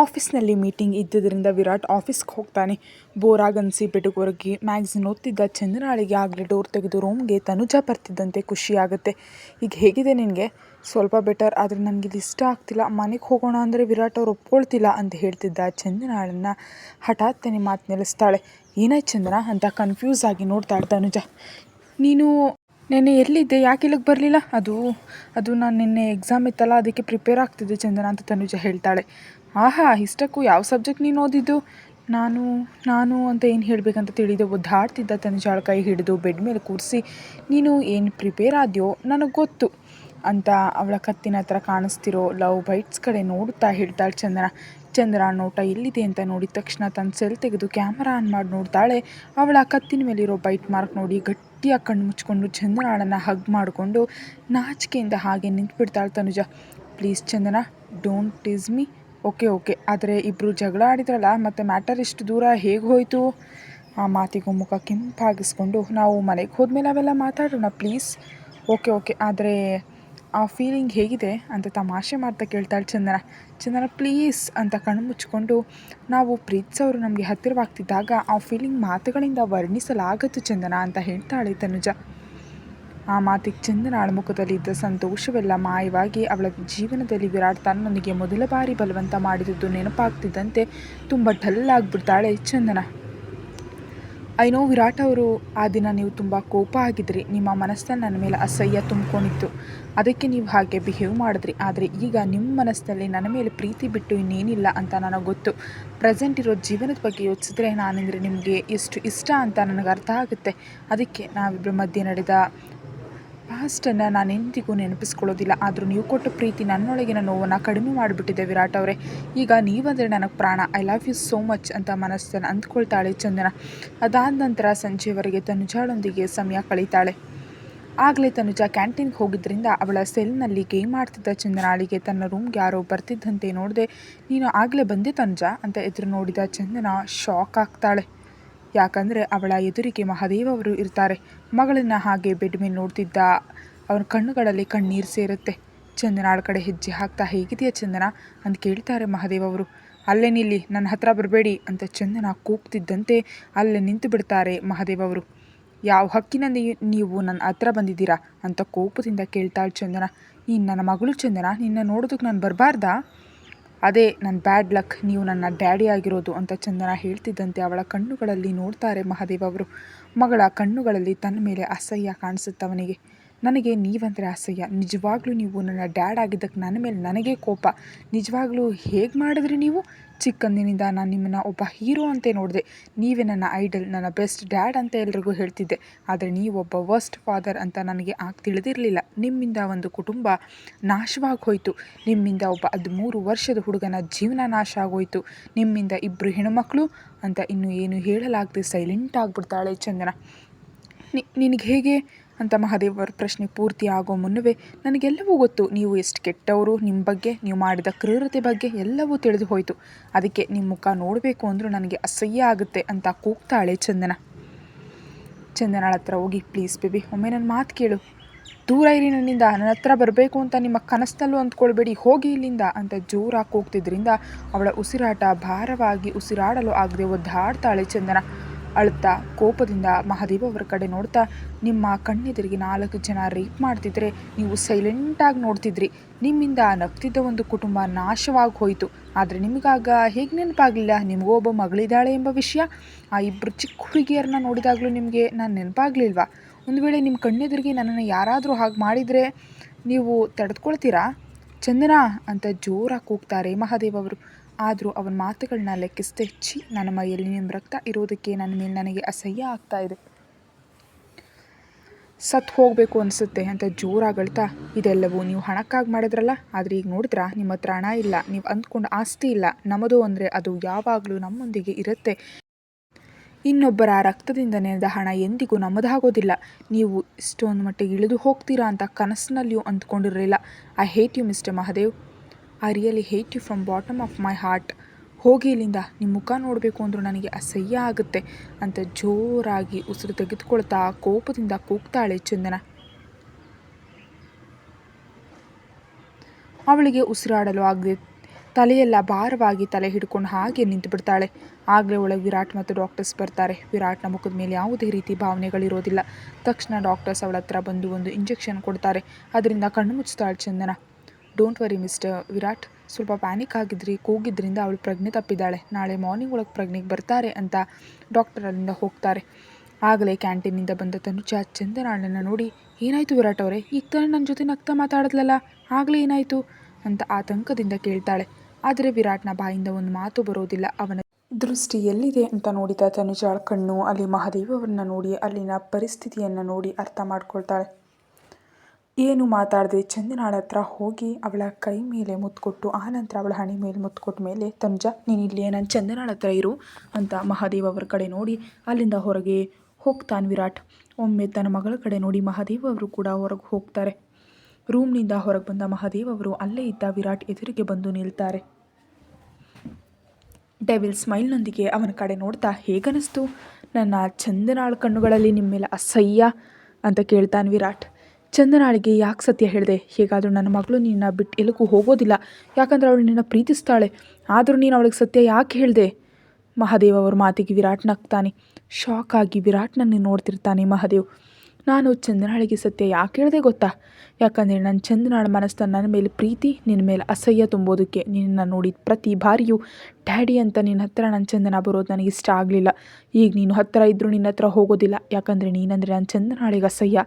ಆಫೀಸ್ನಲ್ಲಿ ಮೀಟಿಂಗ್ ಇದ್ದಿದ್ದರಿಂದ ವಿರಾಟ್ ಆಫೀಸ್ಗೆ ಹೋಗ್ತಾನೆ. ಬೋರಾಗನ್ಸಿ ಬೆಡುಗೊರಗಿ ಮ್ಯಾಗ್ಝಿನ್ ಓದ್ತಿದ್ದ ಚಂದ್ರಾಳಿಗೆ ಆಗಲಿ ಡೋರ್ ತೆಗೆದು ರೂಮ್ಗೆ ತನುಜ ಬರ್ತಿದ್ದಂತೆ ಖುಷಿಯಾಗುತ್ತೆ. ಈಗ ಹೇಗಿದೆ ನಿನಗೆ? ಸ್ವಲ್ಪ ಬೆಟರ್, ಆದರೆ ನನಗೆ ಇದು ಇಷ್ಟ ಆಗ್ತಿಲ್ಲ. ಮನೆಗೆ ಹೋಗೋಣ ಅಂದರೆ ವಿರಾಟ್ ಅವ್ರು ಒಪ್ಕೊಳ್ತಿಲ್ಲ ಅಂತ ಹೇಳ್ತಿದ್ದ ಚಂದ್ರನಾಳನ್ನು. ಹಠಾತ್ತನೆ ಮಾತು ನೆಲೆಸ್ತಾಳೆ. ಏನಾಯ್ತು ಚಂದ್ರ, ಅಂತ ಕನ್ಫ್ಯೂಸ್ ಆಗಿ ನೋಡ್ತಾಳೆ ತನುಜ. ನೀನು ನೆನ್ನೆ ಎಲ್ಲಿದ್ದೆ? ಯಾಕೆ ಇಲ್ಲಿಗೆ ಬರಲಿಲ್ಲ? ಅದು ಅದು ನಾನು ನಿನ್ನೆ ಎಕ್ಸಾಮ್ ಇತ್ತಲ್ಲ, ಅದಕ್ಕೆ ಪ್ರಿಪೇರ್ ಆಗ್ತಿದ್ದೆ ಚಂದನ ಅಂತ ತನುಜ ಹೇಳ್ತಾಳೆ. ಆಹಾ, ಇಷ್ಟಕ್ಕೂ ಯಾವ ಸಬ್ಜೆಕ್ಟ್ ನೀನು ಓದಿದ್ದು ನಾನು ನಾನು ಅಂತ ಏನು ಹೇಳಬೇಕಂತ ತಿಳಿದು ಒದ್ದಾಡ್ತಿದ್ದ ತನುಜಾಳ ಕೈ ಹಿಡಿದು ಬೆಡ್ ಮೇಲೆ ಕೂರಿಸಿ, ನೀನು ಏನು ಪ್ರಿಪೇರ್ ಆದ್ಯೋ ನನಗೆ ಗೊತ್ತು ಅಂತ ಅವಳ ಕತ್ತಿನ ಹತ್ರ ಕಾಣಿಸ್ತಿರೋ ಲವ್ ಬೈಟ್ಸ್ ಕಡೆ ನೋಡುತ್ತಾ ಹೇಳ್ತಾಳೆ ಚಂದನ. ಚಂದ್ರ ನೋಟ ಎಲ್ಲಿದೆ ಅಂತ ನೋಡಿದ ತಕ್ಷಣ ತನ್ನ ಸೆಲ್ ತೆಗೆದು ಕ್ಯಾಮರಾ ಆನ್ ಮಾಡಿ ನೋಡ್ತಾಳೆ. ಅವಳ ಕತ್ತಿನ ಮೇಲಿರೋ ಬೈಟ್ ಮಾರ್ಕ್ ನೋಡಿ ಗಟ್ಟಿಯಾಗಿ ಕಣ್ಣು ಮುಚ್ಕೊಂಡು ಚಂದ್ರಾಳನ್ನು ಹಗ್ ಮಾಡಿಕೊಂಡು ನಾಚಿಕೆಯಿಂದ ಹಾಗೆ ನಿಂತ್ಬಿಡ್ತಾಳೆ Tanuja. Please Chandana don't tease me okay okay. ಆದರೆ ಇಬ್ಬರು ಜಗಳ ಆಡಿದ್ರಲ್ಲ, ಮತ್ತು ಮ್ಯಾಟರ್ ಇಷ್ಟು ದೂರ ಹೇಗೆ ಹೋಯಿತು? ಆ ಮಾತಿಗೂ ಮುಖ ಕೆಂಪಾಗಿಸ್ಕೊಂಡು ನಾವು ಮನೆಗೆ ಹೋದ್ಮೇಲೆ ಅವೆಲ್ಲ ಮಾತಾಡೋಣ ಪ್ಲೀಸ್. Okay okay. ಆದರೆ ಆ ಫೀಲಿಂಗ್ ಹೇಗಿದೆ ಅಂತ ತಮಾಷೆ ಮಾಡ್ತಾ ಕೇಳ್ತಾಳೆ ಚಂದನ. ಚಂದನ, ಪ್ಲೀಸ್ ಅಂತ ಕಣ್ಣು ಮುಚ್ಕೊಂಡು ನಾವು ಪ್ರೀತಿಸೋರು ನಮಗೆ ಹತ್ತಿರವಾಗ್ತಿದ್ದಾಗ ಆ ಫೀಲಿಂಗ್ ಮಾತುಗಳಿಂದ ವರ್ಣಿಸಲಾಗತ್ತು ಚಂದನ ಅಂತ ಹೇಳ್ತಾಳೆ ತನುಜ. ಆ ಮಾತಿಗೆ ಚಂದನ ಮುಖದಲ್ಲಿ ಇದ್ದ ಸಂತೋಷವೆಲ್ಲ ಮಾಯವಾಗಿ ಅವಳ ಜೀವನದಲ್ಲಿ ವಿರಾಟ್ ತನ್ನೊಂದಿಗೆ ಮೊದಲ ಬಾರಿ ಬಲವಂತ ಮಾಡಿದ್ದು ನೆನಪಾಗ್ತಿದ್ದಂತೆ ತುಂಬ ಡಲ್ ಆಗಿಬಿಡ್ತಾಳೆ ಚಂದನ. ಐ ನೋ ವಿರಾಟ್ ಅವರು, ಆ ದಿನ ನೀವು ತುಂಬ ಕೋಪ ಆಗಿದ್ರಿ. ನಿಮ್ಮ ಮನಸ್ಸಲ್ಲಿ ನನ್ನ ಮೇಲೆ ಅಸಹ್ಯ ತುಂಬಿಕೊಂಡಿತ್ತು. ಅದಕ್ಕೆ ನೀವು ಹಾಗೆ ಬಿಹೇವ್ ಮಾಡಿದ್ರಿ. ಆದರೆ ಈಗ ನಿಮ್ಮ ಮನಸ್ಸಲ್ಲಿ ನನ್ನ ಮೇಲೆ ಪ್ರೀತಿ ಬಿಟ್ಟು ಇನ್ನೇನಿಲ್ಲ ಅಂತ ನನಗೆ ಗೊತ್ತು. ಪ್ರೆಸೆಂಟ್ ಇರೋ ಜೀವನದ ಬಗ್ಗೆ ಯೋಚಿಸಿದ್ರೆ ನಾನಂದರೆ ನಿಮಗೆ ಎಷ್ಟು ಇಷ್ಟ ಅಂತ ನನಗೆ ಅರ್ಥ ಆಗುತ್ತೆ. ಅದಕ್ಕೆ ನಾವಿಬ್ಬರ ಮಧ್ಯೆ ನಡೆದ ಪಾಸ್ಟನ್ನು ನಾನು ಎಂದಿಗೂ ನೆನಪಿಸ್ಕೊಳ್ಳೋದಿಲ್ಲ. ಆದರೂ ನೀವು ಕೊಟ್ಟ ಪ್ರೀತಿ ನನ್ನೊಳಗಿನ ನೋವನ್ನು ಕಡಿಮೆ ಮಾಡಿಬಿಟ್ಟಿದೆ ವಿರಾಟ್ ಅವರೇ. ಈಗ ನೀವಂದರೆ ನನಗೆ ಪ್ರಾಣ. I love you so much ಅಂತ ಮನಸ್ಸನ್ನು ಅಂದ್ಕೊಳ್ತಾಳೆ ಚಂದನ. ಅದಾದ ನಂತರ ಸಂಜೆವರೆಗೆ ತನುಜಾಳೊಂದಿಗೆ ಸಮಯ ಕಳೀತಾಳೆ. ಆಗಲೇ ತನುಜ ಕ್ಯಾಂಟೀನ್ಗೆ ಹೋಗಿದ್ದರಿಂದ ಅವಳ ಸೆಲ್ನಲ್ಲಿ ಗೇಮ್ ಆಡ್ತಿದ್ದ ಚಂದನಾಳಿಗೆ ತನ್ನ ರೂಮ್ಗೆ ಯಾರೋ ಬರ್ತಿದ್ದಂತೆ ನೋಡಿದೆ, ನೀನು ಆಗಲೇ ಬಂದೆ ತನುಜ ಅಂತ ಎದುರು ನೋಡಿದ ಚಂದನ ಶಾಕ್ ಆಗ್ತಾಳೆ. ಯಾಕಂದರೆ ಅವಳ ಎದುರಿಗೆ ಮಹಾದೇವವರು ಇರ್ತಾರೆ. ಮಗಳನ್ನ ಹಾಗೆ ಬೆಡ್ ಮೇಲೆ ನೋಡ್ತಿದ್ದ ಅವನ ಕಣ್ಣುಗಳಲ್ಲಿ ಕಣ್ಣೀರು ಸೇರುತ್ತೆ. ಚಂದನಾಳ ಕಡೆ ಹೆಜ್ಜೆ ಹಾಕ್ತಾ, ಹೇಗಿದೆಯಾ ಚಂದನ? ಅಂತ ಕೇಳ್ತಾರೆ ಮಹಾದೇವ್ ಅವರು. ಅಲ್ಲೇ ನಿಲ್ಲಿ, ನನ್ನ ಹತ್ರ ಬರಬೇಡಿ ಅಂತ ಚಂದನ ಕೂಗ್ತಿದ್ದಂತೆ ಅಲ್ಲೇ ನಿಂತು ಬಿಡ್ತಾರೆ ಮಹಾದೇವ್ ಅವರು. ಯಾವ ಹಕ್ಕಿನಲ್ಲಿ ನೀವು ನನ್ನ ಹತ್ರ ಬಂದಿದ್ದೀರಾ? ಅಂತ ಕೋಪದಿಂದ ಕೇಳ್ತಾಳೆ ಚಂದನ. ನೀನು ನನ್ನ ಮಗಳು ಚಂದನ, ನಿನ್ನ ನೋಡೋದಕ್ಕೆ ನಾನು ಬರಬಾರ್ದಾ? ಅದೇ ನನ್ನ ಬ್ಯಾಡ್ ಲಕ್, ನೀವು ನನ್ನ ಡ್ಯಾಡಿ ಆಗಿರೋದು ಅಂತ ಚಂದನ ಹೇಳ್ತಿದ್ದಂತೆ ಅವಳ ಕಣ್ಣುಗಳಲ್ಲಿ ನೋಡ್ತಾರೆ ಮಹಾದೇವ್ ಅವರು. ಮಗಳ ಕಣ್ಣುಗಳಲ್ಲಿ ತನ್ನ ಮೇಲೆ ಅಸಹ್ಯ ಕಾಣಿಸುತ್ತವನಿಗೆ. ನನಗೆ ನೀವಂದರೆ ಅಸಹ್ಯ. ನಿಜವಾಗ್ಲೂ ನೀವು ನನ್ನ ಡ್ಯಾಡ್ ಆಗಿದ್ದಕ್ಕೆ ನನ್ನ ಮೇಲೆ ನನಗೆ ಕೋಪ. ನಿಜವಾಗ್ಲೂ ಹೇಗೆ ಮಾಡಿದ್ರಿ ನೀವು? ಚಿಕ್ಕಂದಿನಿಂದ ನಾನು ನಿಮ್ಮನ್ನು ಒಬ್ಬ ಹೀರೋ ಅಂತೆ ನೋಡಿದೆ. ನೀವೇ ನನ್ನ ಐಡಲ್, ನನ್ನ ಬೆಸ್ಟ್ ಡ್ಯಾಡ್ ಅಂತ ಎಲ್ರಿಗೂ ಹೇಳ್ತಿದ್ದೆ. ಆದರೆ ನೀವೊಬ್ಬ ವರ್ಸ್ಟ್ ಫಾದರ್ ಅಂತ ನನಗೆ ಆಗ ತಿಳಿದಿರಲಿಲ್ಲ. ನಿಮ್ಮಿಂದ ಒಂದು ಕುಟುಂಬ ನಾಶವಾಗಿ ಹೋಯಿತು ನಿಮ್ಮಿಂದ ಒಬ್ಬ ಹದಿಮೂರು ವರ್ಷದ ಹುಡುಗನ ಜೀವನ ನಾಶ ಆಗೋಯಿತು. ನಿಮ್ಮಿಂದ ಇಬ್ಬರು ಹೆಣ್ಣುಮಕ್ಕಳು ಅಂತ ಇನ್ನೂ ಏನು ಹೇಳಲಾಗದೆ ಸೈಲೆಂಟ್ ಆಗಿಬಿಡ್ತಾಳೆ ಚಂದನ. ನಿನಗೆ ಹೇಗೆ ಅಂತ ಮಹಾದೇವರ ಪ್ರಶ್ನೆ ಪೂರ್ತಿ ಆಗೋ ಮುನ್ನವೇ ನನಗೆಲ್ಲವೂ ಗೊತ್ತು ನೀವು ಎಷ್ಟು ಕೆಟ್ಟವರು, ನಿಮ್ಮ ಬಗ್ಗೆ, ನೀವು ಮಾಡಿದ ಕ್ರೂರತೆ ಬಗ್ಗೆ ಎಲ್ಲವೂ ತಿಳಿದು ಹೋಯಿತು. ಅದಕ್ಕೆ ನಿಮ್ಮ ಮುಖ ನೋಡಬೇಕು ಅಂದರೂ ನನಗೆ ಅಸಹ್ಯ ಆಗುತ್ತೆ ಅಂತ ಕೂಗ್ತಾಳೆ ಚಂದನ. ಚಂದನಾಳ ಹತ್ರ ಹೋಗಿ, ಪ್ಲೀಸ್ ಬೇಬಿ, ಒಮ್ಮೆ ನನ್ನ ಮಾತು ಕೇಳು. ದೂರ ಇರಿ ನನ್ನಿಂದ, ನನ್ನ ಹತ್ರ ಬರಬೇಕು ಅಂತ ನಿಮ್ಮ ಕನಸಲ್ಲೂ ಅಂದ್ಕೊಳ್ಬೇಡಿ. ಹೋಗಿ ಇಲ್ಲಿಂದ ಅಂತ ಜೋರಾಗಿ ಹೋಗ್ತಿದ್ದರಿಂದ ಅವಳ ಉಸಿರಾಟ ಭಾರವಾಗಿ ಉಸಿರಾಡಲು ಆಗದೆ ಒದ್ದಾಡ್ತಾಳೆ ಚಂದನ. ಅಳುತ್ತಾ ಕೋಪದಿಂದ ಮಹಾದೇವ ಅವರ ಕಡೆ ನೋಡ್ತಾ ನಿಮ್ಮ ಕಣ್ಣೆದುರಿಗೆ ನಾಲ್ಕು ಜನ ರೇಪ್ ಮಾಡ್ತಿದ್ರೆ ನೀವು ಸೈಲೆಂಟಾಗಿ ನೋಡ್ತಿದ್ರಿ. ನಿಮ್ಮಿಂದ ನಗ್ತಿದ್ದ ಒಂದು ಕುಟುಂಬ ನಾಶವಾಗಿ ಹೋಯಿತು. ಆದರೆ ನಿಮಗಾಗ ಹೇಗೆ ನೆನಪಾಗಲಿಲ್ಲ? ನಿಮಗೂ ಒಬ್ಬ ಮಗಳಿದ್ದಾಳೆ ಎಂಬ ವಿಷಯ? ಆ ಇಬ್ಬರು ಚಿಕ್ಕ ಹುಡುಗಿಯರನ್ನ ನೋಡಿದಾಗಲೂ ನಿಮಗೆ ನಾನು ನೆನಪಾಗಲಿಲ್ವಾ? ಒಂದು ವೇಳೆ ನಿಮ್ಮ ಕಣ್ಣೆದುರಿಗೆ ನನ್ನನ್ನು ಯಾರಾದರೂ ಹಾಗೆ ಮಾಡಿದರೆ ನೀವು ತಡೆದುಕೊಳ್ತೀರಾ ಚಂದನಾ ಅಂತ ಜೋರಾಗಿ ಕೂಗ್ತಾರೆ ಮಹಾದೇವ್ ಅವರು. ಆದರೂ ಅವನ ಮಾತುಗಳನ್ನ ಲೆಕ್ಕಿಸದೆ ಹೆಚ್ಚಿ ನನ್ನ ಮೈಯಲ್ಲಿ ನಿಮ್ಮ ರಕ್ತ ಇರೋದಕ್ಕೆ ನನ್ನ ಮೇಲೆ ನನಗೆ ಅಸಹ್ಯ ಆಗ್ತಾ ಇದೆ. ಸತ್ತು ಹೋಗಬೇಕು ಅನಿಸುತ್ತೆ ಅಂತ ಜೋರಾಗಳ್ತಾ ಇದೆಲ್ಲವೂ ನೀವು ಹಣಕ್ಕಾಗಿ ಮಾಡಿದ್ರಲ್ಲ? ಆದರೆ ಈಗ ನೋಡಿದ್ರ, ನಿಮ್ಮ ಹತ್ರ ಹಣ ಇಲ್ಲ, ನೀವು ಅಂದ್ಕೊಂಡು ಆಸ್ತಿ ಇಲ್ಲ ನಮ್ಮದು ಅಂದರೆ ಅದು ಯಾವಾಗಲೂ ನಮ್ಮೊಂದಿಗೆ ಇರುತ್ತೆ. ಇನ್ನೊಬ್ಬರ ರಕ್ತದಿಂದ ನೆನೆದ ಹಣ ಎಂದಿಗೂ ನಮ್ಮದಾಗೋದಿಲ್ಲ. ನೀವು ಇಷ್ಟೊಂದು ಮಟ್ಟಿಗೆ ಇಳಿದು ಹೋಗ್ತೀರಾ ಅಂತ ಕನಸಿನಲ್ಲಿಯೂ ಅಂದ್ಕೊಂಡಿರಲಿಲ್ಲ. I hate you mister Mahadev I really hate you from bottom of my heart ಹೋಗಿ ಇಲ್ಲಿಂದ ನಿಮ್ಮ ಮುಖ ನೋಡಬೇಕು ಅಂದರೂ ನನಗೆ ಅಸಹ್ಯ ಆಗುತ್ತೆ ಅಂತ ಜೋರಾಗಿ ಉಸಿರು ತೆಗೆದುಕೊಳ್ತಾ ಕೋಪದಿಂದ ಕೂಗ್ತಾಳೆ ಚಂದನ. ಅವಳಿಗೆ ಉಸಿರಾಡಲು ಆಗದೆ ತಲೆಯೆಲ್ಲ ಭಾರವಾಗಿ ತಲೆ ಹಿಡ್ಕೊಂಡು ಹಾಗೆ ನಿಂತು ಬಿಡ್ತಾಳೆ. ಆಗಲೇ ಒಳಗೆ ವಿರಾಟ್ ಮತ್ತು ಡಾಕ್ಟರ್ಸ್ ಬರ್ತಾರೆ. ವಿರಾಟ್ನ ಮುಖದ ಮೇಲೆ ಯಾವುದೇ ರೀತಿ ಭಾವನೆಗಳಿರೋದಿಲ್ಲ. ತಕ್ಷಣ ಡಾಕ್ಟರ್ಸ್ ಅವಳ ಹತ್ರ ಬಂದು ಒಂದು ಇಂಜೆಕ್ಷನ್ ಕೊಡ್ತಾರೆ. ಅದರಿಂದ ಕಣ್ಣು ಮುಚ್ತಾಳೆ Chandana. Don't worry mister Virat. ಸ್ವಲ್ಪ ಪ್ಯಾನಿಕ್ ಆಗಿದ್ರಿ, ಕೂಗಿದ್ರಿಂದ ಅವಳು ಪ್ರಜ್ಞೆ ತಪ್ಪಿದ್ದಾಳೆ. ನಾಳೆ ಮಾರ್ನಿಂಗ್ ಒಳಗೆ ಪ್ರಜ್ಞೆಗೆ ಬರ್ತಾರೆ ಅಂತ ಡಾಕ್ಟರ್ ಅಲ್ಲಿಂದ ಹೋಗ್ತಾರೆ. ಆಗಲೇ ಕ್ಯಾಂಟೀನಿಂದ ಬಂದ ತನುಜ ಚಂದನಾಳನ್ನು ನೋಡಿ, ಏನಾಯಿತು ವಿರಾಟ್ ಅವರೇ? ಈಗ ತಾನೇ ನನ್ನ ಜೊತೆ ನಗ್ತಾ ಮಾತಾಡಿದ್ಲಲ್ಲ? ಆಗಲೇ ಏನಾಯಿತು? ಅಂತ ಆತಂಕದಿಂದ ಕೇಳ್ತಾಳೆ. ಆದರೆ ವಿರಾಟ್ನ ಬಾಯಿಂದ ಒಂದು ಮಾತು ಬರೋದಿಲ್ಲ. ಅವನ ದೃಷ್ಟಿ ಎಲ್ಲಿದೆ ಅಂತ ನೋಡಿದ ತನುಜಾಳ ಕಣ್ಣು, ಅಲ್ಲಿ ಮಹಾದೇವರನ್ನ ನೋಡಿ, ಅಲ್ಲಿನ ಪರಿಸ್ಥಿತಿಯನ್ನು ನೋಡಿ ಅರ್ಥ ಮಾಡ್ಕೊಳ್ತಾಳೆ. ಏನು ಮಾತಾಡದೆ ಚಂದನಾಳ ಹತ್ರ ಹೋಗಿ ಅವಳ ಕೈ ಮೇಲೆ ಮುತ್ಕೊಟ್ಟು ಆನಂತರ ಅವಳ ಹಣೆ ಮೇಲೆ ಮುತ್ಕೊಟ್ಟ ಮೇಲೆ ತನುಜ ನೀನು ಇಲ್ಲಿ ನಾನು ಚಂದನಾಳ ಹತ್ರ ಇರು ಅಂತ ಮಹಾದೇವ್ ಅವ್ರ ಕಡೆ ನೋಡಿ ಅಲ್ಲಿಂದ ಹೊರಗೆ ಹೋಗ್ತಾನೆ ವಿರಾಟ್. ಒಮ್ಮೆ ತನ್ನ ಮಗಳ ಕಡೆ ನೋಡಿ ಮಹಾದೇವ್ ಅವರು ಕೂಡ ಹೊರಗೆ ಹೋಗ್ತಾರೆ. ರೂಮ್ನಿಂದ ಹೊರಗೆ ಬಂದ ಮಹಾದೇವ್ ಅವರು ಅಲ್ಲೇ ಇದ್ದ ವಿರಾಟ್ ಎದುರಿಗೆ ಬಂದು ನಿಲ್ತಾರೆ. ಡೆವಿಲ್ ಸ್ಮೈಲ್ನೊಂದಿಗೆ ಅವನ ಕಡೆ ನೋಡ್ತಾ, ಹೇಗನಿಸ್ತು? ನನ್ನ ಚಂದನಾಳ ಕಣ್ಣುಗಳಲ್ಲಿ ನಿಮ್ಮ ಮೇಲೆ ಅಸಹ್ಯ ಅಂತ ಕೇಳ್ತಾನೆ ವಿರಾಟ್. ಚಂದನಾಳಿಗೆ ಯಾಕೆ ಸತ್ಯ ಹೇಳಿದೆ? ಹೇಗಾದರೂ ನನ್ನ ಮಗಳು ನಿನ್ನ ಬಿಟ್ಟು ಎಲ್ಲಿಗೂ ಹೋಗೋದಿಲ್ಲ. ಯಾಕಂದ್ರೆ ಅವಳು ನಿನ್ನ ಪ್ರೀತಿಸ್ತಾಳೆ. ಆದರೂ ನೀನು ಅವಳಿಗೆ ಸತ್ಯ ಯಾಕೆ ಹೇಳಿದೆ? ಮಹಾದೇವ್ ಅವ್ರ ಮಾತಿಗೆ ವಿರಾಟ್ ನಗ್ತಾನೆ ಶಾಕ್ ಆಗಿ ವಿರಾಟ್ನನ್ನು ನೋಡ್ತಿರ್ತಾನೆ ಮಹಾದೇವ್. ನಾನು ಚಂದನಾಳಿಗೆ ಸತ್ಯ ಯಾಕೆ ಹೇಳಿದೆ ಗೊತ್ತಾ? ಯಾಕಂದರೆ ನನ್ನ ಚಂದನಾಳ ಮನಸ್ಸು ನನ್ನ ಮೇಲೆ ಪ್ರೀತಿ, ನಿನ್ನ ಮೇಲೆ ಅಸಹ್ಯ ತುಂಬೋದಕ್ಕೆ ನಿನ್ನ ನೋಡಿದ ಪ್ರತಿ ಬಾರಿಯೂ ಡ್ಯಾಡಿ ಅಂತ ನಿನ್ನ ಹತ್ರ ನನ್ನ ಚಂದನ ಬರೋದು ನನಗೆ ಇಷ್ಟ ಆಗಲಿಲ್ಲ. ಈಗ ನೀನು ಹತ್ತಿರ ಇದ್ದರೂ ನಿನ್ನ ಹತ್ರ ಹೋಗೋದಿಲ್ಲ. ಯಾಕಂದರೆ ನೀನಂದರೆ ನನ್ನ ಚಂದನಾಳಿಗೆ ಅಸಹ್ಯ.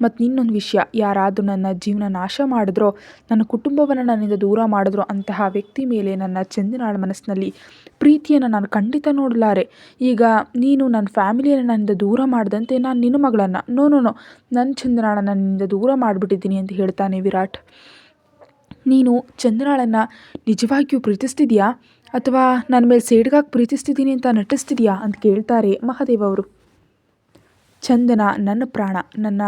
ಮತ್ತು ಇನ್ನೊಂದು ವಿಷಯ ಯಾರಾದರೂ ನನ್ನ ಜೀವನ ನಾಶ ಮಾಡಿದ್ರೋ, ನನ್ನ ಕುಟುಂಬವನ್ನು ನನ್ನಿಂದ ದೂರ ಮಾಡಿದ್ರೋ ಅಂತಹ ವ್ಯಕ್ತಿ ಮೇಲೆ ನನ್ನ ಚಂದನಾಳ ಮನಸ್ಸಿನಲ್ಲಿ ಪ್ರೀತಿಯನ್ನು ನಾನು ಖಂಡಿತ ನೋಡಲಾರೆ. ಈಗ ನೀನು ನನ್ನ ಫ್ಯಾಮಿಲಿಯನ್ನು ನನ್ನಿಂದ ದೂರ ಮಾಡಿದಂತೆ ನಾನು ನಿನ್ನ ಮಗಳನ್ನು, ನೋ ನೋ ನೋ ನನ್ನ ಚಂದನಾಳ ನನ್ನಿಂದ ದೂರ ಮಾಡಿಬಿಟ್ಟಿದ್ದೀನಿ ಅಂತ ಹೇಳ್ತಾನೆ ವಿರಾಟ್. ನೀನು ಚಂದನಾಳನ್ನು ನಿಜವಾಗಿಯೂ ಪ್ರೀತಿಸ್ತಿದ್ಯಾ? ಅಥವಾ ನನ್ನ ಮೇಲೆ ಸೇಡ್ಗಾಗಿ ಪ್ರೀತಿಸ್ತಿದ್ದೀನಿ ಅಂತ ನಟಿಸ್ತಿದ್ಯಾ? ಅಂತ ಕೇಳ್ತಾರೆ ಮಹಾದೇವ್ ಅವರು. ಚಂದನ ನನ್ನ ಪ್ರಾಣ, ನನ್ನ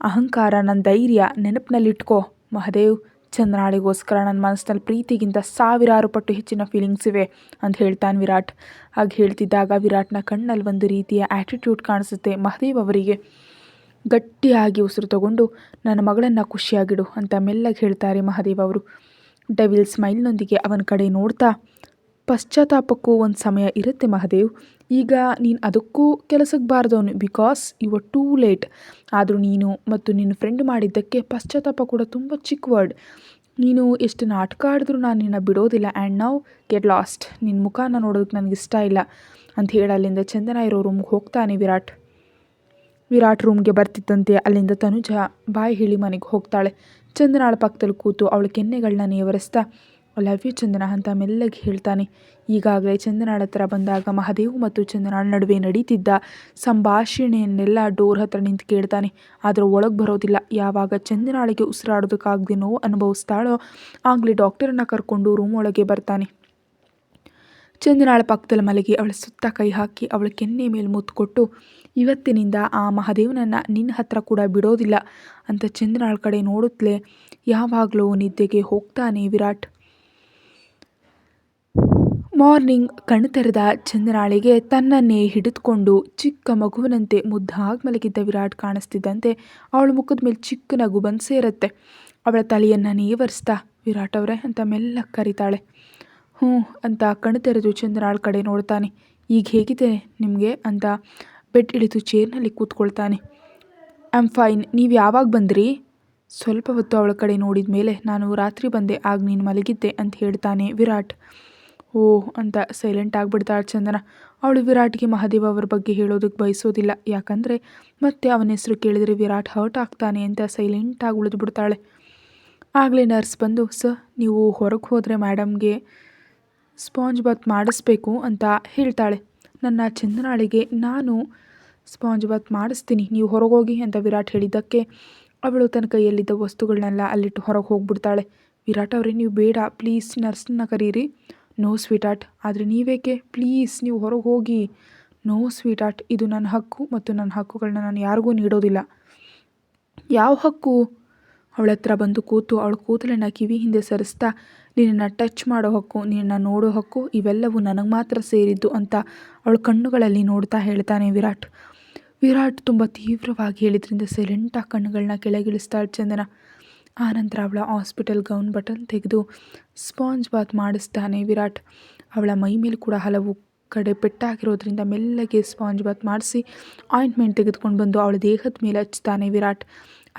ಅಹಂಕಾರ ನನ್ನ ಧೈರ್ಯ ನೆನಪಿನಲ್ಲಿಟ್ಕೋ. ಮಹದೇವ್ ಚಂದ್ರನಾಳಿಗೋಸ್ಕರ ನನ್ನ ಮನಸ್ಸಿನಲ್ಲಿ ಪ್ರೀತಿಗಿಂತ ಸಾವಿರಾರು ಪಟ್ಟು ಹೆಚ್ಚಿನ ಫೀಲಿಂಗ್ಸ್ ಇವೆ ಅಂತ ಹೇಳ್ತಾನೆ ವಿರಾಟ್. ಹಾಗೆ ಹೇಳ್ತಿದ್ದಾಗ ವಿರಾಟ್ನ ಕಣ್ಣಲ್ಲಿ ಒಂದು ರೀತಿಯ ಆ್ಯಟಿಟ್ಯೂಡ್ ಕಾಣಿಸುತ್ತೆ ಮಹದೇವ್ ಅವರಿಗೆ. ಗಟ್ಟಿಯಾಗಿ ಉಸಿರು ತಗೊಂಡು, ನನ್ನ ಮಗಳನ್ನು ಖುಷಿಯಾಗಿಡು ಅಂತ ಮೆಲ್ಲಗೆ ಹೇಳ್ತಾರೆ ಮಹದೇವ್ ಅವರು. ಡೆವಿಲ್ ಸ್ಮೈಲ್ನೊಂದಿಗೆ ಅವನ ಕಡೆ ನೋಡ್ತಾ ಪಶ್ಚಾತ್ತಾಪಕ್ಕೂ ಒಂದು ಸಮಯ ಇರುತ್ತೆ ಮಹಾದೇವ್. ಈಗ ನೀನು ಅದಕ್ಕೂ ಕೆಲಸಕ್ಕೆ ಬಾರ್ದವನು because you are too late ಆದರೂ ನೀನು ಮತ್ತು ನಿನ್ನ ಫ್ರೆಂಡ್ ಮಾಡಿದ್ದಕ್ಕೆ ಪಶ್ಚಾತ್ತಾಪ ಕೂಡ ತುಂಬ ಚಿಕ್ಕ ವರ್ಡ್ ನೀನು ಎಷ್ಟು ನಾಟಕ ಆಡಿದ್ರೂ ನಾನು ನಿನ್ನ ಬಿಡೋದಿಲ್ಲ ಆ್ಯಂಡ್ ನಾವು ಗೆಟ್ ಲಾಸ್ಟ್ ನಿನ್ನ ಮುಖಾನ ನೋಡೋದಕ್ಕೆ ನನಗೆ ಇಷ್ಟ ಇಲ್ಲ ಅಂತ ಹೇಳಿ ಅಲ್ಲಿಂದ ಚಂದನ ಇರೋ ರೂಮ್ಗೆ ಹೋಗ್ತಾನೆ ವಿರಾಟ್. ವಿರಾಟ್ ರೂಮ್ಗೆ ಬರ್ತಿದ್ದಂತೆ ಅಲ್ಲಿಂದ ತನುಜ ಬಾಯಿ ಹೇಳಿ ಮನೆಗೆ ಹೋಗ್ತಾಳೆ. ಚಂದನಾಳ ಪಕ್ಕದಲ್ಲಿ ಕೂತು ಅವಳ ಕೆನ್ನೆಗಳನ್ನ ನೇವರಿಸ್ತಾ ಲವ್ ಯು ಚಂದನ ಅಂತ ಮೆಲ್ಲಗೆ ಹೇಳ್ತಾನೆ. ಈಗಾಗಲೇ ಚಂದನಾಳ ಹತ್ರ ಬಂದಾಗ ಮಹಾದೇವ್ ಮತ್ತು ಚಂದನಾಳ ನಡುವೆ ನಡೀತಿದ್ದ ಸಂಭಾಷಣೆಯನ್ನೆಲ್ಲ ಡೋರ್ ಹತ್ರ ನಿಂತು ಕೇಳ್ತಾನೆ. ಆದರೆ ಒಳಗೆ ಬರೋದಿಲ್ಲ. ಯಾವಾಗ ಚಂದನಾಳಿಗೆ ಉಸಿರಾಡೋದಕ್ಕಾಗದೆ ನೋವು ಅನುಭವಿಸ್ತಾಳೋ ಆಗಲೇ ಡಾಕ್ಟರನ್ನು ಕರ್ಕೊಂಡು ರೂಮ್ ಒಳಗೆ ಬರ್ತಾನೆ. ಚಂದನಾಳ ಪಕ್ಕದಲ್ಲಿ ಮಲಗಿ ಅವಳ ಸುತ್ತ ಕೈ ಹಾಕಿ ಅವಳ ಕೆನ್ನೆ ಮೇಲೆ ಮುತ್ತು ಕೊಟ್ಟು, ಇವತ್ತಿನಿಂದ ಆ ಮಹಾದೇವನನ್ನು ನಿನ್ನ ಹತ್ರ ಕೂಡ ಬಿಡೋದಿಲ್ಲ ಅಂತ ಚಂದನಾಳ ಕಡೆ ನೋಡುತ್ತಲೇ ಯಾವಾಗಲೂ ನಿದ್ದೆಗೆ ಹೋಗ್ತಾನೆ ವಿರಾಟ್. ಮಾರ್ನಿಂಗ್ ಕಣ್ತೆರೆದ ತೆರೆದ ಚಂದ್ರಾಳಿಗೆ ತನ್ನನ್ನೇ ಹಿಡಿದುಕೊಂಡು ಚಿಕ್ಕ ಮಗುವಿನಂತೆ ಮುದ್ದಾಗಿ ಮಲಗಿದ್ದ ವಿರಾಟ್ ಕಾಣಿಸ್ತಿದ್ದಂತೆ ಅವಳ ಮುಖದ ಮೇಲೆ ಚಿಕ್ಕ ನಗು ಬಂದು ಸೇರುತ್ತೆ. ಅವಳ ತಲೆಯನ್ನು ನೇವರಿಸ್ತಾ, ವಿರಾಟ್ ಅವರೇ ಅಂತ ಮೆಲ್ಲ ಕರೀತಾಳೆ. ಹ್ಞೂ ಅಂತ ಕಣ್ಣು ತೆರೆದು ಚಂದನಾಳ ಕಡೆ ನೋಡ್ತಾನೆ. ಈಗ ಹೇಗಿದೆ ನಿಮಗೆ ಅಂತ ಬೆಡ್ ಇಳಿದು ಚೇರ್ನಲ್ಲಿ ಕೂತ್ಕೊಳ್ತಾನೆ. ಆಮ್ ಫೈನ್, ನೀವು ಯಾವಾಗ ಬಂದ್ರಿ? ಸ್ವಲ್ಪ ಹೊತ್ತು ಅವಳ ಕಡೆ ನೋಡಿದ ಮೇಲೆ ನಾನು ರಾತ್ರಿ ಬಂದೆ ಆಗ ನೀನು ಮಲಗಿದ್ದೆ ಅಂತ ಹೇಳ್ತಾನೆ ವಿರಾಟ್. ಓ, ಅಂತ ಸೈಲೆಂಟ್ ಆಗಿಬಿಡ್ತಾಳೆ ಚಂದನ ಅವಳು ವಿರಾಟ್ಗೆ ಮಹಾದೇವ ಅವ್ರ ಬಗ್ಗೆ ಹೇಳೋದಕ್ಕೆ ಬಯಸೋದಿಲ್ಲ. ಯಾಕಂದರೆ ಮತ್ತೆ ಅವನ ಹೆಸರು ಕೇಳಿದರೆ ವಿರಾಟ್ ಹರ್ಟ್ ಆಗ್ತಾನೆ ಅಂತ ಸೈಲೆಂಟಾಗಿ ಉಳಿದು ಬಿಡ್ತಾಳೆ. ಆಗಲೇ ನರ್ಸ್ ಬಂದು, ಸರ್, ನೀವು ಹೊರಗೆ ಹೋದರೆ ಮೇಡಮ್ಗೆ ಸ್ಪಾಂಜ್ ಬಾತ್ ಮಾಡಿಸ್ಬೇಕು ಅಂತ ಹೇಳ್ತಾಳೆ. ನನ್ನ ಚಂದನಾಳಿಗೆ ನಾನು ಸ್ಪಾಂಜ್ ಬಾತ್ ಮಾಡಿಸ್ತೀನಿ. ನೀವು ಹೊರಗೋಗಿ ಅಂತ ವಿರಾಟ್ ಹೇಳಿದ್ದಕ್ಕೆ ಅವಳು ತನ್ನ ಕೈಯಲ್ಲಿದ್ದ ವಸ್ತುಗಳನ್ನೆಲ್ಲ ಅಲ್ಲಿಟ್ಟು ಹೊರಗೆ ಹೋಗ್ಬಿಡ್ತಾಳೆ. ವಿರಾಟ್ ಅವರೇ, ನೀವು ಬೇಡ. ಪ್ಲೀಸ್ ನರ್ಸ್ನ ಕರೀರಿ. ನೋ ಸ್ವೀಟ್ ಆರ್ಟ್ ಆದರೆ ನೀವೇಕೆ? ಪ್ಲೀಸ್ ನೀವು ಹೊರಗೆ ಹೋಗಿ. ನೋ ಸ್ವೀಟ್ ಆರ್ಟ್ ಇದು ನನ್ನ ಹಕ್ಕು ಮತ್ತು ನನ್ನ ಹಕ್ಕುಗಳನ್ನ ನಾನು ಯಾರಿಗೂ ನೀಡೋದಿಲ್ಲ. ಯಾವ ಹಕ್ಕು? ಅವಳ ಹತ್ರ ಬಂದು ಕೂತು ಅವಳ ಕೂದಲನ್ನು ಕಿವಿ ಹಿಂದೆ ಸರಿಸ್ತಾ, ನಿನ್ನನ್ನು ಟಚ್ ಮಾಡೋ ಹಕ್ಕು ನಿನ್ನ ನೋಡೋ ಹಕ್ಕು ಇವೆಲ್ಲವೂ ನನಗೆ ಮಾತ್ರ ಸೇರಿದ್ದು ಅಂತ ಅವಳ ಕಣ್ಣುಗಳಲ್ಲಿ ನೋಡ್ತಾ ಹೇಳ್ತಾನೆ ವಿರಾಟ್. ವಿರಾಟ್ ತುಂಬ ತೀವ್ರವಾಗಿ ಹೇಳಿದ್ರಿಂದ ಸೈಲೆಂಟಾಗಿ ಕಣ್ಣುಗಳನ್ನ ಕೆಳಗಿಳಿಸ್ತಾಳೆ ಚಂದನ. ಆನಂತರ ಅವಳ ಹಾಸ್ಪಿಟಲ್ ಗೌನ್ ಬಟನ್ ತೆಗೆದು ಸ್ಪಾಂಜ್ ಬಾತ್ ಮಾಡಿಸ್ತಾನೆ ವಿರಾಟ್. ಅವಳ ಮೈ ಮೇಲೆ ಕೂಡ ಹಲವು ಕಡೆ ಪೆಟ್ಟಾಗಿರೋದ್ರಿಂದ ಮೆಲ್ಲಗೆ ಸ್ಪಾಂಜ್ ಬಾತ್ ಮಾಡಿಸಿ ಆಯಿಂಟ್ಮೆಂಟ್ ತೆಗೆದುಕೊಂಡು ಬಂದು ಅವಳ ದೇಹದ ಮೇಲೆ ಹಚ್ತಾನೆ ವಿರಾಟ್.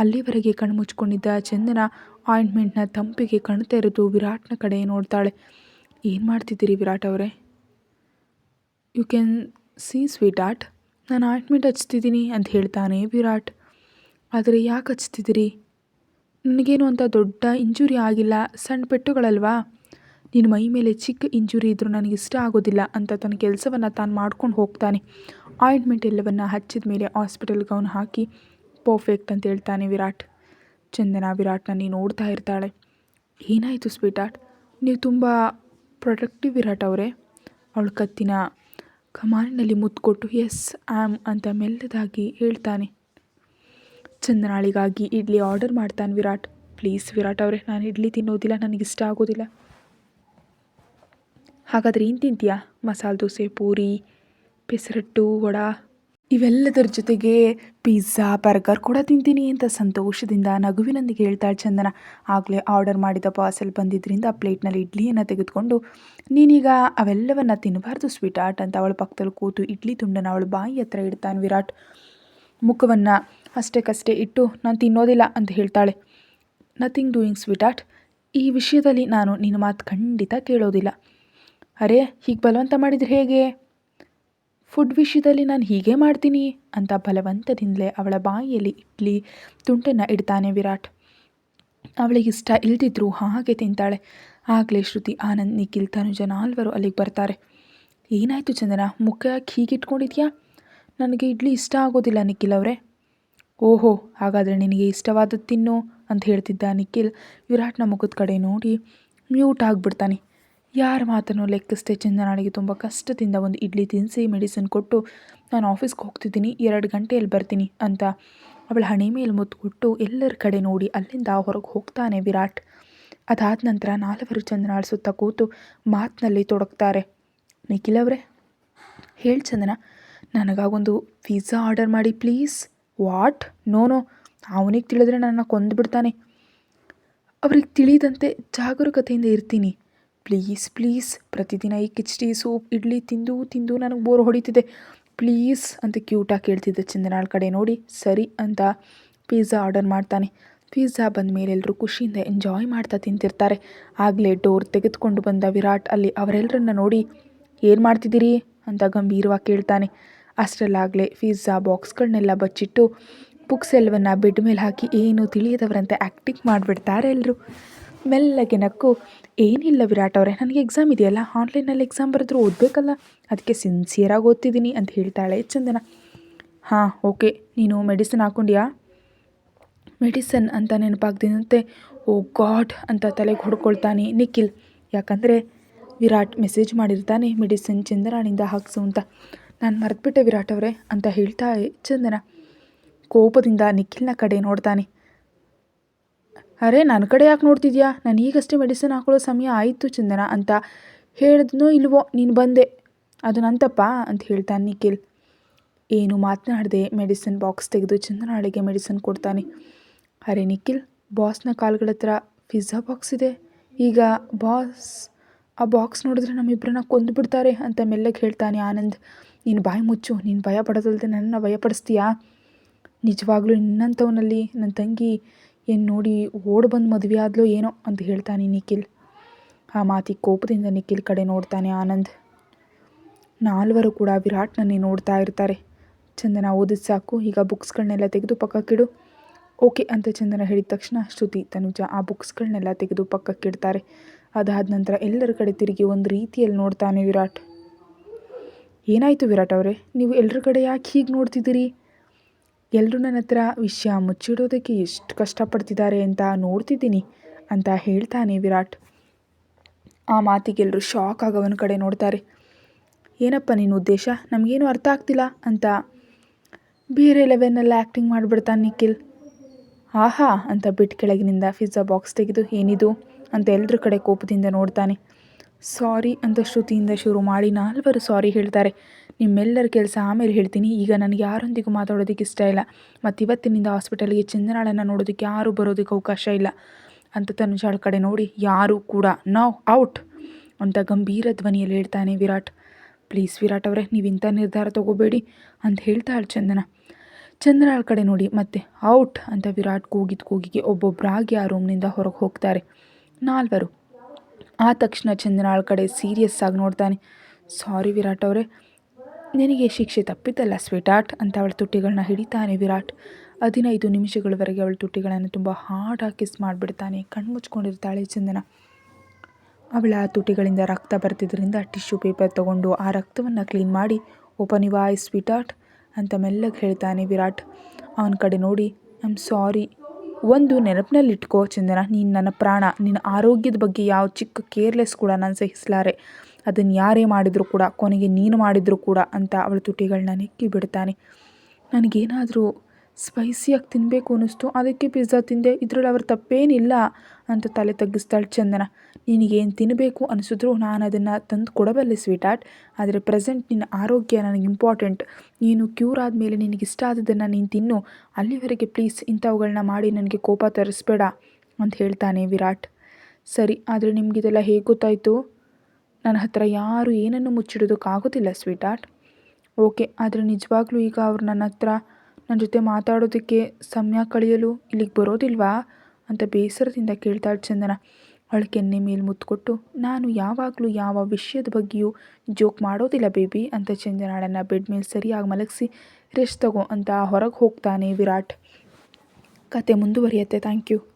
ಅಲ್ಲಿವರೆಗೆ ಕಣ್ಣು ಮುಚ್ಕೊಂಡಿದ್ದ ಚಂದನ ಆಯಿಂಟ್ಮೆಂಟ್ನ ತಂಪಿಗೆ ಕಣ್ಣು ತೆರೆದು ವಿರಾಟ್ನ ಕಡೆ ನೋಡ್ತಾಳೆ. ಏನು ಮಾಡ್ತಿದ್ದೀರಿ ವಿರಾಟ್ ಅವರೇ? You can see sweetheart ನಾನು ಆಯಿಂಟ್ಮೆಂಟ್ ಹಚ್ತಿದ್ದೀನಿ ಅಂತ ಹೇಳ್ತಾನೆ ವಿರಾಟ್. ಆದರೆ ಯಾಕೆ ಹಚ್ತಿದ್ದೀರಿ? ನನಗೇನು ಅಂತ ದೊಡ್ಡ ಇಂಜುರಿ ಆಗಿಲ್ಲ ಸಣ್ಣ ಪೆಟ್ಟುಗಳಲ್ವಾ? ನಿನ್ನ ಮೈ ಮೇಲೆ ಚಿಕ್ಕ ಇಂಜುರಿ ಇದ್ದರೂ ನನಗೆ ಇಷ್ಟ ಆಗೋದಿಲ್ಲ ಅಂತ ತನ್ನ ಕೆಲಸವನ್ನು ತಾನು ಮಾಡ್ಕೊಂಡು ಹೋಗ್ತಾನೆ. ಆಯಿಂಟ್ಮೆಂಟ್ ಎಲ್ಲವನ್ನು ಹಚ್ಚಿದ ಮೇಲೆ ಹಾಸ್ಪಿಟಲ್ಗೆ ಅವನು ಹಾಕಿ ಪರ್ಫೆಕ್ಟ್ ಅಂತ ಹೇಳ್ತಾನೆ ವಿರಾಟ್. ಚಂದನ ವಿರಾಟ್ನ ನೀನು ನೋಡ್ತಾ ಇರ್ತಾಳೆ. ಏನಾಯಿತು ಸ್ವೀಟ್ ಆರ್ಟ್ ನೀವು ತುಂಬ ಪ್ರೊಡಕ್ಟಿವ್ ವಿರಾಟ್ ಅವರೇ. ಅವಳ ಕತ್ತಿನ ಕಮಾನಿನಲ್ಲಿ ಮುತ್ತು ಕೊಟ್ಟು ಎಸ್ ಆಮ್ ಅಂತ ಮೆಲ್ಲದಾಗಿ ಹೇಳ್ತಾನೆ. ಚಂದನಾಳಿಗಾಗಿ ಇಡ್ಲಿ ಆರ್ಡರ್ ಮಾಡ್ತಾನೆ ವಿರಾಟ್. ಪ್ಲೀಸ್ ವಿರಾಟ್ ಅವರೇ, ನಾನು ಇಡ್ಲಿ ತಿನ್ನೋದಿಲ್ಲ, ನನಗೆ ಇಷ್ಟ ಆಗೋದಿಲ್ಲ. ಹಾಗಾದರೆ ಏನು ತಿಂತೀಯಾ? ಮಸಾಲೆ ದೋಸೆ, ಪೂರಿ ಪೆಸರಟ್ಟು ವಡ. ಇವೆಲ್ಲದರ ಜೊತೆಗೆ ಪಿಜ್ಜಾ, ಬರ್ಗರ್ ಕೂಡ ತಿಂತೀನಿ ಅಂತ ಸಂತೋಷದಿಂದ ನಗುವಿನೊಂದಿಗೆ ಹೇಳ್ತಾಳೆ ಚಂದನ. ಆಗಲೇ ಆರ್ಡರ್ ಮಾಡಿದ ಪಾರ್ಸೆಲ್ ಬಂದಿದ್ದರಿಂದ ಪ್ಲೇಟ್ನಲ್ಲಿ ಇಡ್ಲಿಯನ್ನು ತೆಗೆದುಕೊಂಡು, ನೀನೀಗ ಅವೆಲ್ಲವನ್ನು ತಿನ್ನಬಾರ್ದು ಸ್ವೀಟ್ ಆರ್ಟ್ ಅಂತ ಅವಳ ಪಕ್ಕದಲ್ಲಿ ಕೂತು ಇಡ್ಲಿ ತುಂಡನ ಅವಳು ಬಾಯಿ ಹತ್ರ ಇಡ್ತಾನೆ ವಿರಾಟ್. ಮುಖವನ್ನು ಅಷ್ಟಕ್ಕಷ್ಟೇ ಇಟ್ಟು ನಾನು ತಿನ್ನೋದಿಲ್ಲ ಅಂತ ಹೇಳ್ತಾಳೆ. ನಥಿಂಗ್ ಡೂಯಿಂಗ್ ಸ್ವೀಟ್ ಆರ್ಟ್ ಈ ವಿಷಯದಲ್ಲಿ ನಾನು ನಿನ್ನ ಮಾತು ಖಂಡಿತ ಕೇಳೋದಿಲ್ಲ. ಅರೆ, ಹೀಗೆ ಬಲವಂತ ಮಾಡಿದರೆ ಹೇಗೆ? ಫುಡ್ ವಿಷಯದಲ್ಲಿ ನಾನು ಹೀಗೆ ಮಾಡ್ತೀನಿ ಅಂತ ಬಲವಂತದಿಂದಲೇ ಅವಳ ಬಾಯಿಯಲ್ಲಿ ಇಡ್ಲಿ ತುಂಟನ್ನು ಇಡ್ತಾನೆ ವಿರಾಟ್. ಅವಳಿಗೆ ಇಷ್ಟ ಇಲ್ದಿದ್ರೂ ಹಾಗೆ ತಿಂತಾಳೆ. ಆಗಲೇ ಶ್ರುತಿ ಆನಂದ್, ನಿಖಿಲ್, ತನುಜ ನಾಲ್ವರು ಅಲ್ಲಿಗೆ ಬರ್ತಾರೆ. ಏನಾಯಿತು ಚಂದನ, ಮುಖ ಯಾಕೆ ಹೀಗೆ ಇಟ್ಕೊಂಡಿದ್ಯಾ ನನಗೆ ಇಡ್ಲಿ ಇಷ್ಟ ಆಗೋದಿಲ್ಲ ನಿಖಿಲ್ ಅವರೇ. ಓಹೋ, ಹಾಗಾದರೆ ನಿನಗೆ ಇಷ್ಟವಾದದ್ದು ತಿನ್ನು ಅಂತ ಹೇಳ್ತಿದ್ದ ನಿಖಿಲ್. ವಿರಾಟ್ನ ಮುಖದ ಕಡೆ ನೋಡಿ ಮ್ಯೂಟ್ ಆಗಿಬಿಡ್ತಾನೆ. ಯಾರ ಮಾತನ್ನು ಲೆಕ್ಕಿಸ್ದೆ ಚಂದನಾಳಿಗೆ ತುಂಬ ಕಷ್ಟದಿಂದ ಒಂದು ಇಡ್ಲಿ ತಿನ್ನಿಸಿ ಮೆಡಿಸಿನ್ ಕೊಟ್ಟು, ನಾನು ಆಫೀಸ್ಗೆ ಹೋಗ್ತಿದ್ದೀನಿ, ಎರಡು ಗಂಟೆಯಲ್ಲಿ ಬರ್ತೀನಿ ಅಂತ ಅವಳ ಹಣೆ ಮೇಲೆ ಮುತ್ತು ಕೊಟ್ಟು ಎಲ್ಲರ ಕಡೆ ನೋಡಿ ಅಲ್ಲಿಂದ ಹೊರಗೆ ಹೋಗ್ತಾನೆ ವಿರಾಟ್. ಅದಾದ ನಂತರ ನಾಲ್ವರು ಚಂದನಾಳ ಸುತ್ತ ಕೂತು ಮಾತಿನಲ್ಲಿ ತೊಡಗ್ತಾರೆ. ನಿಖಿಲ್ ಅವರೇ, ಹೇಳಿ ಚಂದನ, ನನಗಾಗೊಂದು ಪಿಜ್ಜಾ ಆರ್ಡರ್ ಮಾಡಿ ಪ್ಲೀಸ್ ವಾಟ್? No no. ಅವನಿಗೆ ತಿಳಿದ್ರೆ ನನ್ನ ಕೊಂದುಬಿಡ್ತಾನೆ ಅವ್ರಿಗೆ ತಿಳಿದಂತೆ ಜಾಗರೂಕತೆಯಿಂದ ಇರ್ತೀನಿ. Please please. ಪ್ರತಿದಿನ ಈ ಕಿಚಡಿ ಸೂಪ್, ಇಡ್ಲಿ ತಿಂದು ತಿಂದು ನನಗೆ ಬೋರ್ ಹೊಡಿತಿದೆ. ಪ್ಲೀಸ್ ಅಂತ ಕ್ಯೂಟಾಗಿ ಕೇಳ್ತಿದ್ದೆ ಚಂದನಾಳ್ ಕಡೆ ನೋಡಿ ಸರಿ ಅಂತ ಪಿಜ್ಜಾ ಆರ್ಡರ್ ಮಾಡ್ತಾನೆ. ಪಿಜ್ಜಾ ಬಂದ ಮೇಲೆ ಎಲ್ಲರೂ ಖುಷಿಯಿಂದ ಎಂಜಾಯ್ ಮಾಡ್ತಾ ತಿಂತಿರ್ತಾರೆ. ಆಗಲೇ ಡೋರ್ ತೆಗೆದುಕೊಂಡು ಬಂದ ವಿರಾಟ್ ಅಲ್ಲಿ ಅವರೆಲ್ಲರನ್ನ ನೋಡಿ, ಏನು ಮಾಡ್ತಿದ್ದೀರಿ? ಅಂತ ಗಂಭೀರವಾಗಿ ಕೇಳ್ತಾನೆ. ಅಷ್ಟರಲ್ಲಾಗಲೇ ಪಿಜ್ಜಾ ಬಾಕ್ಸ್ಗಳನ್ನೆಲ್ಲ ಬಚ್ಚಿಟ್ಟು ಬುಕ್ಸ್ ಎಲ್ಲವನ್ನು ಬೆಡ್ ಮೇಲೆ ಹಾಕಿ ಏನು ತಿಳಿಯದವರಂತೆ ಆ್ಯಕ್ಟಿಂಗ್ ಮಾಡಿಬಿಡ್ತಾರೆ ಎಲ್ಲರೂ ಮೆಲ್ಲಗೆ ನಕ್ಕು, ಏನಿಲ್ಲ ವಿರಾಟ್ ಅವರೇ, ನನಗೆ ಎಕ್ಸಾಮ್ ಇದೆಯಲ್ಲ ಆನ್ಲೈನಲ್ಲಿ ಎಕ್ಸಾಮ್ ಬರೆದ್ರು ಓದಬೇಕಲ್ಲ ಅದಕ್ಕೆ ಸಿನ್ಸಿಯರಾಗಿ ಓದ್ತಿದ್ದೀನಿ ಅಂತ ಹೇಳ್ತಾಳೆ ಚಂದನ. ಹಾಂ, ಓಕೆ, ನೀನು ಮೆಡಿಸಿನ್ ಹಾಕ್ಕೊಂಡ್ಯಾ? ಮೆಡಿಸನ್ ಅಂತ ನೆನಪಾಗ್ದಿನಂತೆ ಓ ಗಾಡ್ ಅಂತ ತಲೆಗೆ ಹೊಡ್ಕೊಳ್ತಾನೆ ನಿಖಿಲ್. ಯಾಕಂದರೆ ವಿರಾಟ್ ಮೆಸೇಜ್ ಮಾಡಿರ್ತಾನೆ ಮೆಡಿಸಿನ್ ಚಂದನಾಳಿಂದ ಹಾಕ್ಸು ಅಂತ. ನಾನು ಮರೆತುಬಿಟ್ಟೆ ವಿರಾಟ್ ಅವರೇ ಅಂತ ಹೇಳ್ತಾ ಚಂದನ ಕೋಪದಿಂದ ನಿಖಿಲ್ನ ಕಡೆ ನೋಡ್ತಾನೆ. ಅರೆ ನನ್ನ ಕಡೆ ಯಾಕೆ ನೋಡ್ತಿದ್ಯಾ? ನಾನು ಈಗಷ್ಟೇ ಮೆಡಿಸಿನ್ ಹಾಕೊಳ್ಳೋ ಸಮಯ ಆಯಿತು ಚಂದನ ಅಂತ ಹೇಳಿದ್ನೋ ಇಲ್ವೋ, ನೀನು ಬಂದೆ. ಅದು ನಂತಪ್ಪ ಅಂತ ಹೇಳ್ತಾನೆ ನಿಖಿಲ್. ಏನು ಮಾತನಾಡದೆ ಮೆಡಿಸಿನ್ ಬಾಕ್ಸ್ ತೆಗೆದು ಚಂದನಾಳಿಗೆ ಮೆಡಿಸಿನ್ ಕೊಡ್ತಾನೆ. ಅರೆ ನಿಖಿಲ್, ಬಾಸ್ನ ಕಾಲುಗಳ ಹತ್ರ ಪಿಜ್ಜಾ ಬಾಕ್ಸ್ ಇದೆ. ಈಗ ಬಾಸ್ ಆ ಬಾಕ್ಸ್ ನೋಡಿದ್ರೆ ನಮ್ಮಿಬ್ಬರನ್ನ ಕೊಂದುಬಿಡ್ತಾರೆ ಅಂತ ಮೆಲ್ಲಗೆ ಹೇಳ್ತಾನೆ ಆನಂದ್. ನೀನು ಬಾಯಿ ಮುಚ್ಚು ನೀನು ಭಯ ಪಡೋದಲ್ಲದೆ ನನ್ನ ಭಯಪಡಿಸ್ತೀಯಾ? ನಿಜವಾಗ್ಲೂ ನಿನ್ನಂಥವನಲ್ಲಿ ನನ್ನ ತಂಗಿ ಏನು ನೋಡಿ ಓಡಿ ಬಂದು ಮದುವೆ ಆದಲೋ ಏನೋ ಅಂತ ಹೇಳ್ತಾನೆ ನಿಖಿಲ್. ಆ ಮಾತಿಗೆ ಕೋಪದಿಂದ ನಿಖಿಲ್ ಕಡೆ ನೋಡ್ತಾನೆ ಆನಂದ್. ನಾಲ್ವರು ಕೂಡ ವಿರಾಟ್ನನ್ನೇ ನೋಡ್ತಾ ಇರ್ತಾರೆ. ಚಂದನ ಓದಿದ ಸಾಕು, ಈಗ ಬುಕ್ಸ್ಗಳನ್ನೆಲ್ಲ ತೆಗೆದು ಪಕ್ಕಕ್ಕಿಡು. ಓಕೆ ಅಂತ ಚಂದನ ಹೇಳಿದ ತಕ್ಷಣ ಶ್ರುತಿ, ತನುಜ ಆ ಬುಕ್ಸ್ಗಳನ್ನೆಲ್ಲ ತೆಗೆದು ಪಕ್ಕಕ್ಕಿಡ್ತಾರೆ. ಅದಾದ ನಂತರ ಎಲ್ಲರ ಕಡೆ ತಿರುಗಿ ಒಂದು ರೀತಿಯಲ್ಲಿ ನೋಡ್ತಾನೆ ವಿರಾಟ್. ಏನಾಯಿತು ವಿರಾಟ್ ಅವರೇ? ನೀವು ಎಲ್ಲರ ಕಡೆ ಯಾಕೆ ಹೀಗೆ ನೋಡ್ತಿದ್ದೀರಿ? ಎಲ್ಲರೂ ನನ್ನ ಹತ್ರ ವಿಷಯ ಮುಚ್ಚಿಡೋದಕ್ಕೆ ಎಷ್ಟು ಕಷ್ಟಪಡ್ತಿದ್ದಾರೆ ಅಂತ ನೋಡ್ತಿದ್ದೀನಿ ಅಂತ ಹೇಳ್ತಾನೆ ವಿರಾಟ್. ಆ ಮಾತಿಗೆಲ್ಲರೂ ಶಾಕ್ ಆಗವನ ಕಡೆ ನೋಡ್ತಾರೆ. ಏನಪ್ಪ ನಿನ್ನ ಉದ್ದೇಶ? ನಮಗೇನು ಅರ್ಥ ಆಗ್ತಿಲ್ಲ ಅಂತ ಬೇರೆ ಲೆವೆನಲ್ಲಿ ಆ್ಯಕ್ಟಿಂಗ್ ಮಾಡಿಬಿಡ್ತಾನೆ ನಿಖಿಲ್. ಆಹಾ ಅಂತ ಬಿಟ್ಟು ಕೆಳಗಿನಿಂದ ಪಿಜ್ಜಾ ಬಾಕ್ಸ್ ತೆಗೆದು, ಏನಿದು? ಅಂತ ಎಲ್ಲರ ಕಡೆ ಕೋಪದಿಂದ ನೋಡ್ತಾನೆ. ಸಾರಿ ಅಂತ ಶ್ರುತಿಯಿಂದ ಶುರು ಮಾಡಿ ನಾಲ್ವರು ಸಾರಿ ಹೇಳ್ತಾರೆ. ನಿಮ್ಮೆಲ್ಲರ ಕೆಲಸ ಆಮೇಲೆ ಹೇಳ್ತೀನಿ. ಈಗ ನನಗೆ ಯಾರೊಂದಿಗೂ ಮಾತಾಡೋದಕ್ಕೆ ಇಷ್ಟ ಇಲ್ಲ. ಮತ್ತು ಇವತ್ತಿನಿಂದ ಹಾಸ್ಪಿಟಲ್ಗೆ ಚಂದ್ರನಾಳನ್ನು ನೋಡೋದಕ್ಕೆ ಯಾರೂ ಬರೋದಕ್ಕೆ ಅವಕಾಶ ಇಲ್ಲ. ಅಂತ ತನುಜಾಳ ಕಡೆ ನೋಡಿ, ಯಾರೂ ಕೂಡ, ನಾವು ಔಟ್! ಅಂತ ಗಂಭೀರ ಧ್ವನಿಯಲ್ಲಿ ಹೇಳ್ತಾನೆ ವಿರಾಟ್. ಪ್ಲೀಸ್ ವಿರಾಟ್ ಅವರೇ, ನೀವು ಇಂಥ ನಿರ್ಧಾರ ತಗೋಬೇಡಿ ಅಂತ ಹೇಳ್ತಾಳೆ ಚಂದನ. ಚಂದ್ರಾಳ ಕಡೆ ನೋಡಿ, ಮತ್ತೆ ಔಟ್! ಅಂತ ವಿರಾಟ್ ಕೂಗಿದ ಕೂಗಿಗೆ ಒಬ್ಬೊಬ್ಬರಾಗಿ ಆ ರೂಮ್ನಿಂದ ಹೊರಗೆ ಹೋಗ್ತಾರೆ. ನಾಲ್ವರು. ಆ ತಕ್ಷಣ ಚಂದ್ರಾಳ ಕಡೆ ಸೀರಿಯಸ್ ಆಗಿ ನೋಡ್ತಾನೆ. ಸಾರಿ ವಿರಾಟ್ ಅವರೇ, ನಿನಗೆ ಶಿಕ್ಷೆ ತಪ್ಪಿದ್ದಲ್ಲ ಸ್ವೀಟಾಟ್ ಅಂತ ಅವಳ ತುಟ್ಟಿಗಳನ್ನ ಹಿಡಿತಾನೆ ವಿರಾಟ್. ಹದಿನೈದು ನಿಮಿಷಗಳವರೆಗೆ ಅವಳ ತುಟಿಗಳನ್ನು ತುಂಬ ಹಾರ್ಡಾಗಿ ಕಿಸ್ ಮಾಡಿಬಿಡ್ತಾನೆ, ಕಣ್ಮುಚ್ಕೊಂಡಿರ್ತಾಳೆ ಚಂದನ. ಅವಳ ತುಟಿಗಳಿಂದ ರಕ್ತ ಬರ್ತಿದ್ದರಿಂದ ಟಿಶ್ಯೂ ಪೇಪರ್ ತಗೊಂಡು ಆ ರಕ್ತವನ್ನು ಕ್ಲೀನ್ ಮಾಡಿ ಓಪನ್ ಸ್ವೀಟ್ ಸ್ವೀಟಾರ್ಟ್ ಅಂತ ಮೆಲ್ಲಗೆ ಹೇಳ್ತಾನೆ ವಿರಾಟ್. ಅವನ ಕಡೆ ನೋಡಿ ಐ ಆಮ್ ಸಾರಿ ಒಂದು ನೆನಪಿನಲ್ಲಿಟ್ಕೋ ಚಂದನ, ನೀನು ನನ್ನ ಪ್ರಾಣ, ನಿನ್ನ ಆರೋಗ್ಯದ ಬಗ್ಗೆ ಯಾವ ಚಿಕ್ಕ ಕೇರ್ಲೆಸ್ ಕೂಡ ನಾನು ಸಹಿಸಲಾರೆ. ಅದನ್ನು ಯಾರೇ ಮಾಡಿದರೂ ಕೂಡ, ಕೊನೆಗೆ ನೀನು ಮಾಡಿದರೂ ಕೂಡ ಅಂತ ಅವಳ ತುಟಿಗಳನ್ನ ನೆಕ್ಕಿ ಬಿಡ್ತಾನೆ ನನಗೇನಾದರೂ ಸ್ಪೈಸಿಯಾಗಿ ತಿನ್ನಬೇಕು ಅನ್ನಿಸ್ತು. ಅದಕ್ಕೆ ಪಿಜ್ಜಾ ತಿಂದೆ. ಇದರಲ್ಲಿ ಅವ್ರ ತಪ್ಪೇನಿಲ್ಲ ಅಂತ ತಲೆ ತಗ್ಗಿಸ್ತಾಳೆ ಚಂದನ. ನಿನಗೇನು ತಿನ್ನಬೇಕು ಅನಿಸಿದ್ರು ನಾನು ಅದನ್ನು ತಂದು ಕೊಡಬಲ್ಲೆ ಸ್ವೀಟಾರ್ಟ್ ಆದರೆ ಪ್ರೆಸೆಂಟ್ ನಿನ್ನ ಆರೋಗ್ಯ ನನಗೆ ಇಂಪಾರ್ಟೆಂಟ್ ನೀನು ಕ್ಯೂರ್ ಆದಮೇಲೆ ಇಷ್ಟ ಆದದನ್ನು ನೀನು ತಿನ್ನು. ಅಲ್ಲಿವರೆಗೆ ಪ್ಲೀಸ್ ಇಂಥವುಗಳನ್ನ ಮಾಡಿ ನನಗೆ ಕೋಪ ತರಿಸ್ಬೇಡ ಅಂತ ಹೇಳ್ತಾನೆ ವಿರಾಟ್. ಸರಿ, ಆದರೆ ನಿಮಗಿದೆಲ್ಲ ಹೇಗೆ ಗೊತ್ತಾಯಿತು? ನನ್ನ ಹತ್ರ ಯಾರು ಏನನ್ನು ಮುಚ್ಚಿಡೋದಕ್ಕಾಗೋದಿಲ್ಲ ಸ್ವೀಟಾರ್ಟ್ ಓಕೆ ಆದರೆ ನಿಜವಾಗ್ಲೂ ಈಗ ಅವ್ರು ನನ್ನ ಹತ್ರ ನನ್ನ ಜೊತೆ ಮಾತಾಡೋದಕ್ಕೆ ಸಮಯ ಕಳೆಯಲು ಇಲ್ಲಿಗೆ ಬರೋದಿಲ್ವಾ ಅಂತ ಬೇಸರದಿಂದ ಕೇಳ್ತಾಳೆ ಚಂದನ. ಅವಳ ಕೆನ್ನೆ ಮೇಲೆ ಮುತ್ತು ಕೊಟ್ಟು ನಾನು ಯಾವಾಗಲೂ ಯಾವ ವಿಷಯದ ಬಗ್ಗೆಯೂ ಜೋಕ್ ಮಾಡೋದಿಲ್ಲ ಬೇಬಿ ಅಂತ ಚಂದನಾಳನ್ನು ಬೆಡ್ ಮೇಲೆ ಸರಿಯಾಗಿ ಮಲಗಿಸಿ, ರೆಸ್ಟ್ ತಗೋ ಅಂತ ಹೊರಗೆ ಹೋಗ್ತಾನೆ ವಿರಾಟ್. ಕತೆ ಮುಂದುವರಿಯುತ್ತೆ. Thank you.